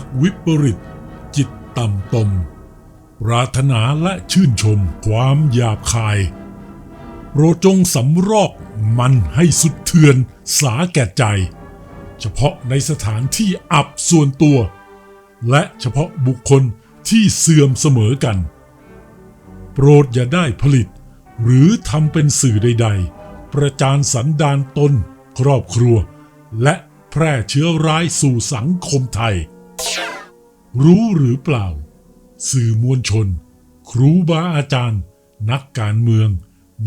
กวิปริต จิตต่ำตม ปรารถนาและชื่นชมความหยาบคาย โปรดจงสำรอกมันให้สุดเทือนสาแก่ใจ เฉพาะในสถานที่อับส่วนตัว และเฉพาะบุคคลที่เสื่อมเสมอกัน โปรดอย่าได้ผลิต หรือทำเป็นสื่อใด ๆ ประจานสันดานตน ครอบครัว และแพร่เชื้อร้ายสู่สังคมไทย รู้หรือเปล่า สื่อมวลชน ครูบาอาจารย์ นักการเมือง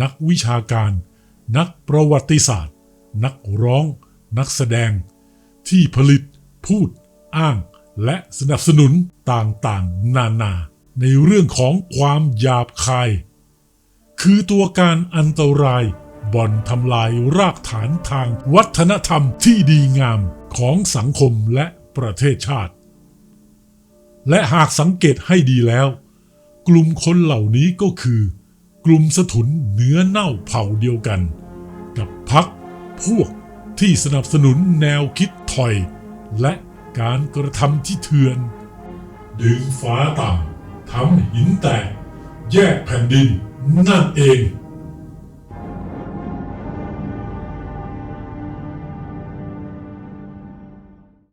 นักวิชาการ นักประวัติศาสตร์ นักร้อง นักแสดง ที่ผลิต พูด อ้าง และสนับสนุนต่างๆ นานา ในเรื่องของความหยาบคาย คือตัวการอันตรายบ่อนทำลายรากฐานทางวัฒนธรรมที่ดีงามของสังคมและประเทศชาติ และหากสังเกตให้ดีแล้ว กลุ่มคนเหล่านี้ก็คือ กลุ่มสถุนเนื้อเน่าเผ่าเดียวกัน กับพักพวกที่สนับสนุนแนวคิดถอย และการกระทำที่เถื่อน ดึงฟ้าต่ำทำหินแตก แยกแผ่นดินนั่นเอง